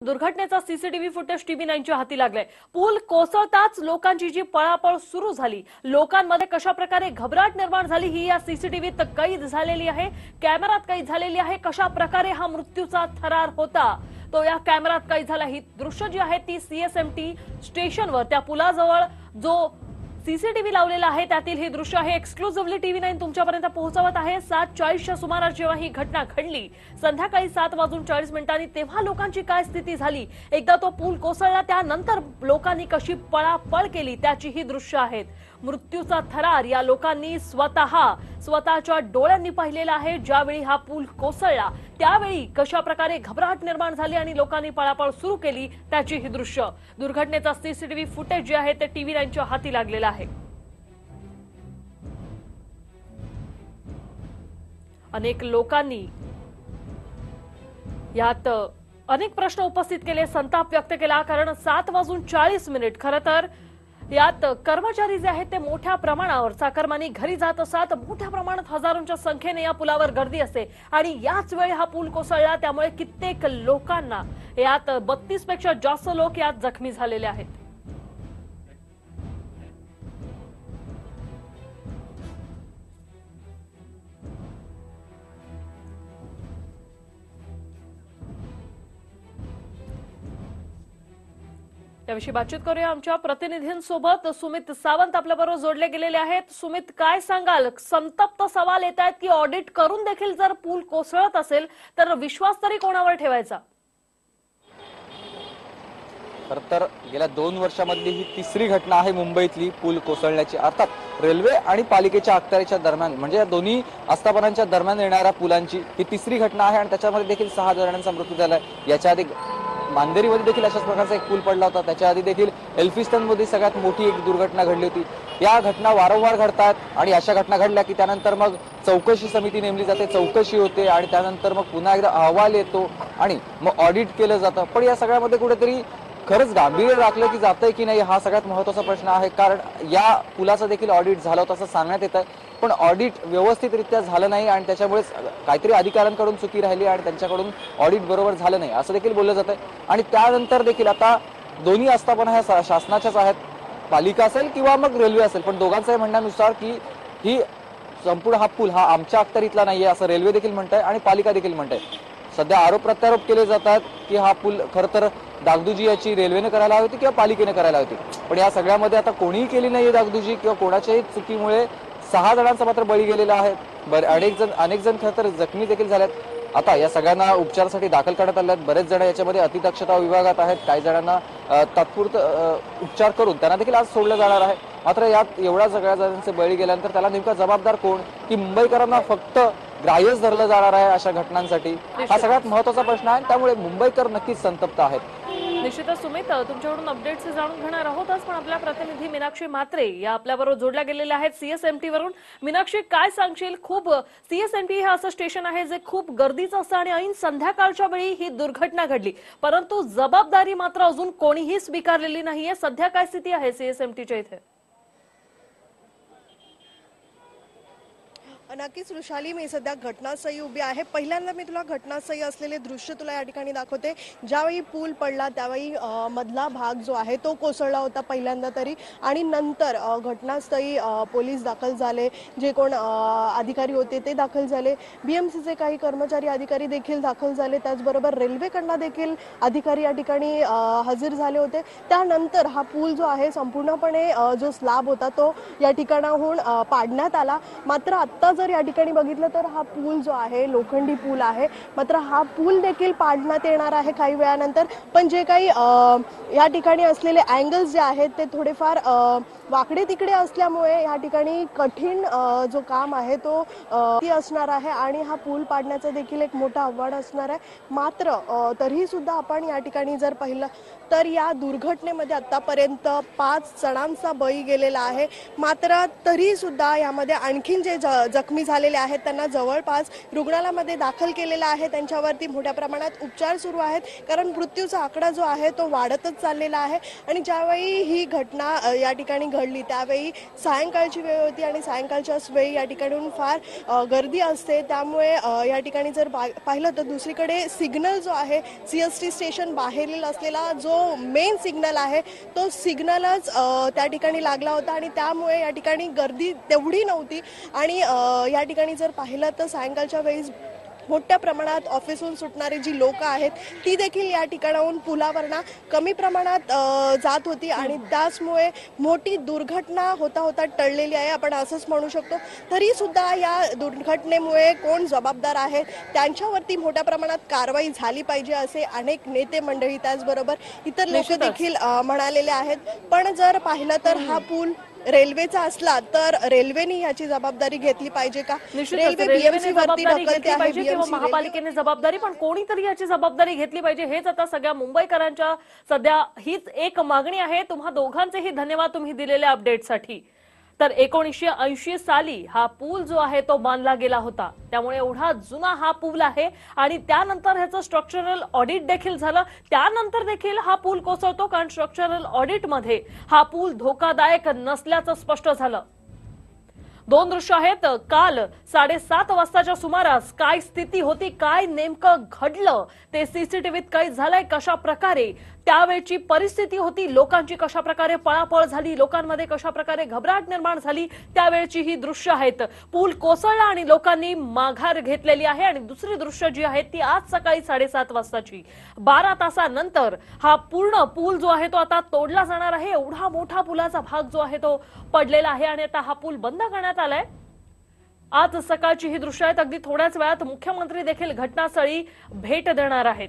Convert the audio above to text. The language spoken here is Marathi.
दुर्घटनेचा सीसीटीव्ही फुटेज टीव्ही नाईनच्या हाती लागलाय. पूल कोसळताच लोकांची जी पळापळ सुरू झाली लोकांमध्ये कशा प्रकारे घबराट निर्माण झाली ही या सीसीटीव्हीत कैद झालेली आहे कॅमेरात कैद झालेली आहे कशा प्रकारे हा मृत्यूचा थरार होता? तो या कॅमेरात कैद झाला. ही दृश्य जी आहे ती सीएसएमटी स्टेशनवर त्या पुलाजवळ जो सीसीटीव्ही लावलेला आहे. त्यातील हे दृश्य आहे. एक्सक्लुझिव्हली टीव्ही नाईन तुमच्यापर्यंत पोहोचवत आहे. सात चाळीसच्या सुमारास जेव्हा ही घटना घडली संध्याकाळी सात वाजून चाळीस मिनिटांनी तेव्हा लोकांची काय स्थिती झाली? एकदा तो पूल कोसळला त्यानंतर लोकांनी कशी पळापळ केली? त्याची ही दृश्य आहेत. मृत्यूचा थरार या लोकांनी स्वतः स्वतःच्या डोळ्यांनी पाहिलेला आहे. ज्यावेळी हा पूल कोसळला त्यावेळी कशा प्रकारे घबराट निर्माण झाली आणि लोकांनी पळापळ सुरू केली त्याची ही दृश्य. दुर्घटनेचा सीसीटीव्ही फुटेज जे आहे ते टीव्ही नाईनच्या हाती लागलेलं आहे. अनेक लोकांनी यात अनेक प्रश्न उपस्थित केले संताप व्यक्त केला. कारण सात वाजून चाळीस मिनिट. खरं तर यात कर्मचारी जे आहेत ते मोठ्या प्रमाणावर चाकरमानी घरी जात असतात. मोठ्या प्रमाणात हजारोंच्या संख्येने या पुलावर गर्दी असते. आणि याच वेळी हा पूल कोसळला त्यामुळे कित्येक लोकांना यात बत्तीसपेक्षा जास्त लोक यात जखमी झालेले आहेत. याविषयी बातचीत करूया. आमच्या प्रतिनिधींसोबत सुमित सावंत आपल्याबरोबर जोडले गेलेले आहेत. सुमित काय सांगाल? संतप्त सवाल येत आहेत की ऑडिट करून देखील जर पूल कोसळत असेल तर विश्वास तरी कोणावर ठेवायचा? खर तर गेल्या दोन वर्षामधली ही तिसरी घटना आहे मुंबईतली पूल कोसळण्याची. अर्थात रेल्वे आणि पालिकेच्या अखत्यारीच्या दरम्यान म्हणजे या दोन्ही आस्थापनांच्या दरम्यान येणाऱ्या पुलांची ही तिसरी घटना आहे आणि त्याच्यामध्ये देखील सहा जणांचा मृत्यू झालाय. याच्या आधी मांदेरीमध्ये देखील अशाच प्रकारचा एक पूल पडला होता. त्याच्या आधी देखील एल्फिस्टनमध्ये सगळ्यात मोठी एक दुर्घटना घडली होती. या घटना वारंवार घडतात आणि अशा घटना घडल्या की त्यानंतर मग चौकशी समिती नेमली जाते. चौकशी होते आणि त्यानंतर मग पुन्हा एकदा अहवाल येतो आणि मग ऑडिट केलं जातं. पण या सगळ्यामध्ये कुठेतरी खरंच गांभीर्य राखलं की जातंय की नाही हा सगळ्यात महत्त्वाचा प्रश्न आहे. कारण या पुलाचं देखील ऑडिट झालं होतं असं सांगण्यात येत आहे पण ऑडिट व्यवस्थितरित्या झालं नाही आणि त्याच्यामुळेच काहीतरी अधिकाऱ्यांकडून चुकी राहिली आणि त्यांच्याकडून ऑडिट बरोबर झालं नाही असं देखील बोललं जात आहे आणि त्यानंतर देखील आता दोन्ही आस्थापना ह्या शा- शासनाच्याच आहेत. पालिका असेल किंवा मग रेल्वे असेल. पण दोघांच्या म्हणण्यानुसार की ही संपूर्ण हा पूल हा आमच्या अखत्यारीतला नाहीये असं रेल्वे देखील म्हणत आहे आणि पालिका देखील म्हणत आहे सध्या आरोप प्रत्यारोप केले जातात की हा पूल खरं तर दागदुजी याची रेल्वेने करायला हवी होती किंवा पालिकेने करायला हवी होती. पण या सगळ्यामध्ये आता कोणीही केली नाहीये दागदुजी किंवा कोणाच्याही चुकीमुळे सहा जणांचा मात्र बळी गेलेला आहे. बरे अनेक जण अनेक जण खरं तर जखमी देखील झाल्यात आता या सगळ्यांना उपचारासाठी दाखल करण्यात आल्यात. आहेत बरेच जण याच्यामध्ये अतिदक्षता विभागात आहेत. काही जणांना तात्पुरतं उपचार करून त्यांना देखील आज सोडलं जाणार आहे. मात्र यात एवढ्या सगळ्या जणांचे बळी गेल्यानंतर त्याला नेमका जबाबदार कोण? की मुंबईकरांना फक्त ग्राह्यच धरलं जाणार आहे अशा घटनांसाठी. हा सगळ्यात महत्त्वाचा प्रश्न आहे. त्यामुळे मुंबईकर नक्कीच संतप्त आहेत. निश्चितच सुमित तुमच्याकडून अपडेट्स जाणून घेणार आहोतच पण आपल्या प्रतिनिधी मीनाक्षी म्हात्रे या आपल्याबरोबर जोडल्या गेलेल्या आहेत सीएसएमटी वरून. मीनाक्षी काय सांगशील? खूप सीएसएमटी हे असं स्टेशन आहे जे खूप गर्दीचं असतं आणि ऐन संध्याकाळच्या वेळी ही दुर्घटना घडली. परंतु जबाबदारी मात्र अजून कोणीही स्वीकारलेली नाहीये. सध्या काय स्थिती आहे सीएसएमटीच्या इथे? नक्कीच वृषाली मी सध्या घटनास्थळी उभी आहे. पहिल्यांदा मी तुला घटनास्थळी असलेले दृश्य तुला या ठिकाणी दाखवते. ज्यावेळी पूल पडला त्यावेळी मधला भाग जो आहे तो कोसळला होता पहिल्यांदा तरी. आणि नंतर घटनास्थळी पोलीस दाखल झाले. जे कोण अधिकारी होते ते दाखल झाले. बीएमसीचे काही कर्मचारी अधिकारी देखील दाखल झाले. त्याचबरोबर रेल्वेकडनं देखील अधिकारी या ठिकाणी हजर झाले होते. त्यानंतर हा पूल जो आहे संपूर्णपणे जो स्लॅब होता तो या ठिकाणाहून पाडण्यात आला. मात्र आत्ता जर या ठिकाणी बघितलं तर हा पूल जो आहे लोखंडी पूल आहे. मात्र हा पूल देखील पाडण्यात येणार आहे काही वेळानंतर. पण जे काही या ठिकाणी असलेले अँगल्स जे आहेत ते थोडेफार वाकडे तिकडे असल्यामुळे या ठिकाणी कठीण जो काम आहे तो असणार आहे आणि हा पूल पाडण्याचं देखील एक मोठं आव्हान असणार आहे. मात्र तरीही सुद्धा आपण या ठिकाणी जर पाहिलं तर या दुर्घटनेमध्ये आतापर्यंत पाच जणांचा बळी गेलेला आहे. मात्र तरी सुद्धा यामध्ये आणखीन जे ज- जखमी झालेले आहेत त्यांना जवळपास रुग्णालयामध्ये दाखल केलेलं आहे. त्यांच्यावरती मोठ्या प्रमाणात उपचार सुरू आहेत. कारण मृत्यूचा आकडा जो आहे तो वाढतच चाललेला आहे. आणि ज्यावेळी ही घटना या ठिकाणी घडली. त्यावेळी सायंकाळची वेळ होती आणि सायंकाळच्याच वेळी या ठिकाणून फार गर्दी असते. त्यामुळे या ठिकाणी जर पा- पाहिलं तर दुसरीकडे सिग्नल जो आहे सी एस टी स्टेशन बाहेरील असलेला जो मेन सिग्नल आहे तो सिग्नलच त्या ठिकाणी लागला होता आणि त्यामुळे या ठिकाणी गर्दी तेवढी नव्हती. आणि या ठिकाणी जर पाहिलं तर सायंकाळच्या वेळेस मोठ्या प्रमाणात ऑफिसहून सुटणारी जी लोक आहेत ती देखील या ठिकाणाहून पुलावरना कमी प्रमाणात जात होती आणि त्याचमुळे मोठी दुर्घटना होता होता टळलेली आहे. आपण असंच म्हणू शकतो. तरी सुद्धा या दुर्घटनेमुळे कोण जबाबदार आहे? त्यांच्यावरती मोठ्या प्रमाणात कारवाई झाली पाहिजे असे अनेक नेते मंडळी त्याचबरोबर इतर लोक. देखील म्हणालेले आहेत. पण जर पाहिलं तर हा पूल रेल्वेचा असला तर रेल्वेने याची जबाबदारी घेतली पाहिजे का? रेल्वे BMC वरती ढकलते आहे, महापालिकेने जबाबदारी पण कोणीतरी याची जबाबदारी घेतली पाहिजे हेच आता सगळ्या मुंबईकरांच्या सध्या हीच एक मागणी आहे. तुम्हा दोघांचेही धन्यवाद तुम्ही दिलेल्या अपडेटसाठी तर एकोणीसशे ऐंशी साली हा पूल जो आहे तो बांधला गेला होता. त्यामुळे एवढा जुना हा पूल आहे आणि त्यानंतर ह्याचं स्ट्रक्चरल ऑडिट देखील झालं. त्यानंतर देखील हा पूल कोसळतो कारण स्ट्रक्चरल ऑडिटमध्ये हा पूल धोकादायक नसल्याचं स्पष्ट झालं. दोन दृश्य आहेत. काल साडेसात वाजताच्या सुमारास काय स्थिती होती काय नेमकं घडलं ते सीसीटीव्हीत काही झालंय कशा प्रकारे त्यावेळची परिस्थिती होती. लोकांची कशा प्रकारे पळापळ झाली लोकांमध्ये कशा प्रकारे घबराट निर्माण झाली त्यावेळची ही दृश्य आहेत. पूल कोसळला आणि लोकांनी माघार घेतलेली आहे आणि दुसरी दृश्य जी आहेत ती आज सकाळी साडेसात वाजताची. बारा तासानंतर हा पूर्ण पूल जो आहे तो आता तोडला जाणार आहे. एवढा मोठा पुलाचा भाग जो आहे तो पडलेला आहे आणि आता हा पूल बंद करण्यात आलाय. आज सकाळची ही दृश्य आहेत. अगदी थोड्याच वेळात मुख्यमंत्री देखील घटनास्थळी भेट देणार आहेत.